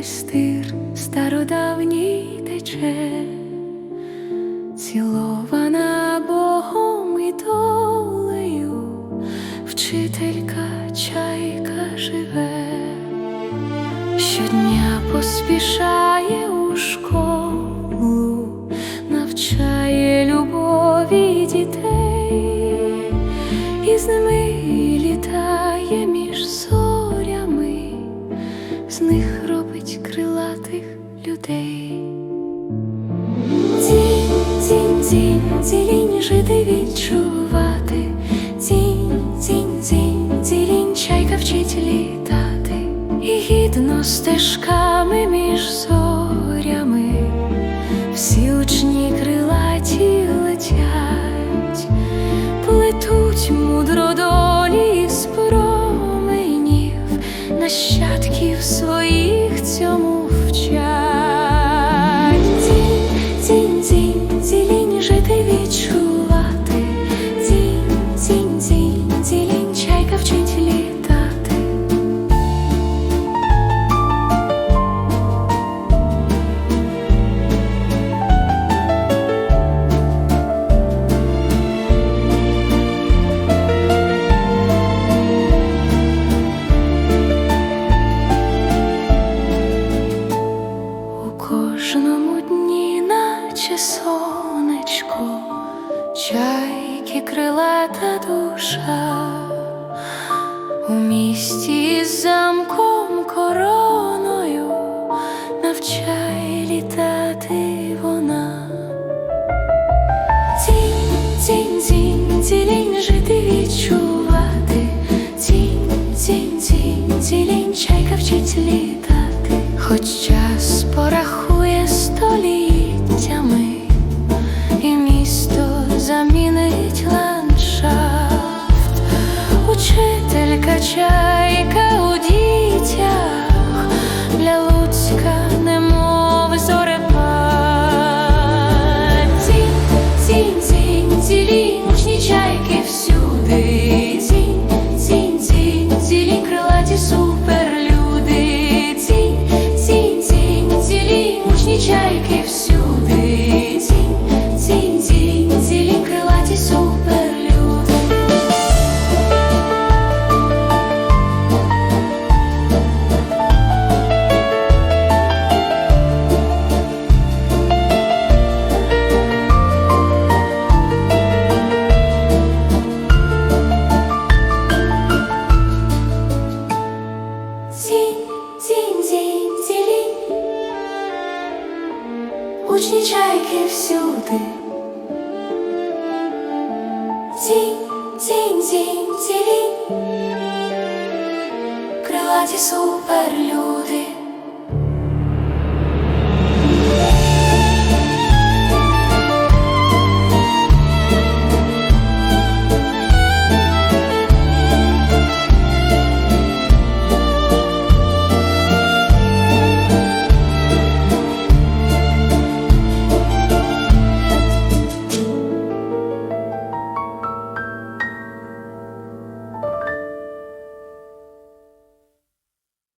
через стародавній тече, цілована Богом і долею, вчителька чайка живе, щодня поспішає. людей. Тінь, тінь, тінь, цілінь жити відчувати, тінь, тінь, тінь, цілінь чайка вчить літати, і гідно стежками між зорями, всі учні крилаті летять, плетуть мудро долі з променів, нащадків своїх цьому. Кожному дні, наче сонечко, чайки крилата душа, у місті з замком короною навчає літати вона. Цінь, цінь, цінь, цілінь жити відчувати. Цінь, цінь, цінь, цілінь, чайка вчить літати. Хоч час чайка у дітях для Луцька немов зорепад. Цінь, цінь, цілінь, учні чайки всюди. Цінь, цінь, цінь, цілі крилаті суперлюди. Учні чайки всюди. Цінь, цінь, цінь, цілінь Крилаті суперлюди.